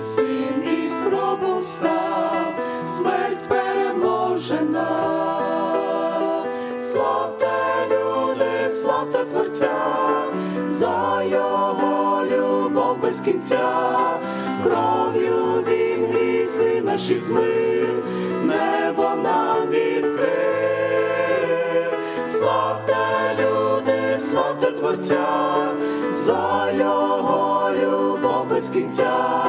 Син із гробу встав, смерть переможена. Славте, люди, славте Творця, за його любов без кінця, кров'ю він гріхи наші змив, небо нам відкрив. Славте, люди, славте Творця, за його любов без кінця,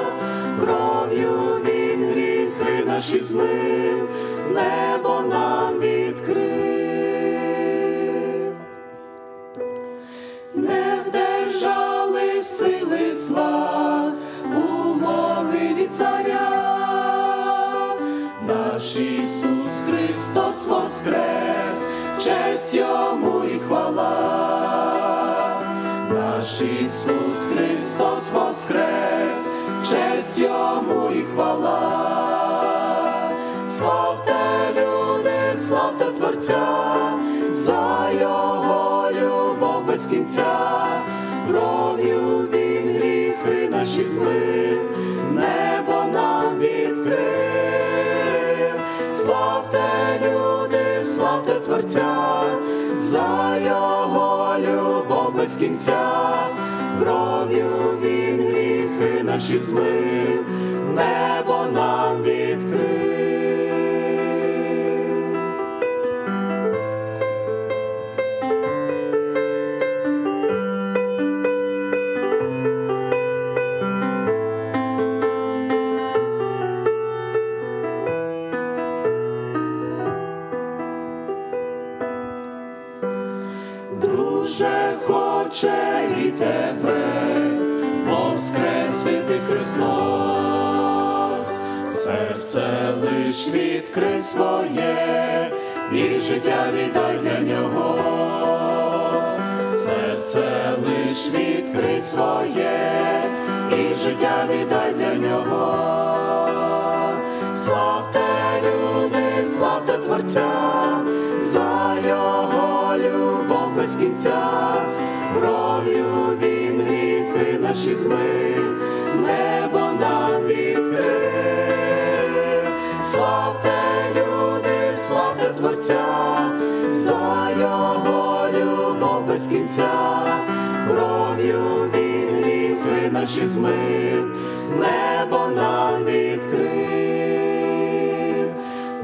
наші змив, небо нам відкрив. Не вдержали сили зла у могилі царя, наш Ісус Христос воскрес, честь йому і хвала. Наш Ісус Христос воскрес, честь йому і хвала. Славте, люди, славте Творця, за його любов без кінця, кров'ю він гріхи наші змив, небо нам відкрив. Славте, люди, славте Творця, за його любов без кінця, кров'ю він гріхи наші змив, небо Друже, хоче і тебе воскресити Христос, серце лиш відкрий своє, і життя віддай для нього, серце лиш відкрий своє, і життя віддай для нього. Славте, люди, славте Творця, за його любов без кінця, кров'ю він гріхи наші змив, небо нам відкрив. Славте, люди, славте Творця, за його любов без кінця, кров'ю він гріхи наші змив, небо нам відкрив,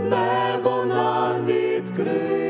небо нам відкрив.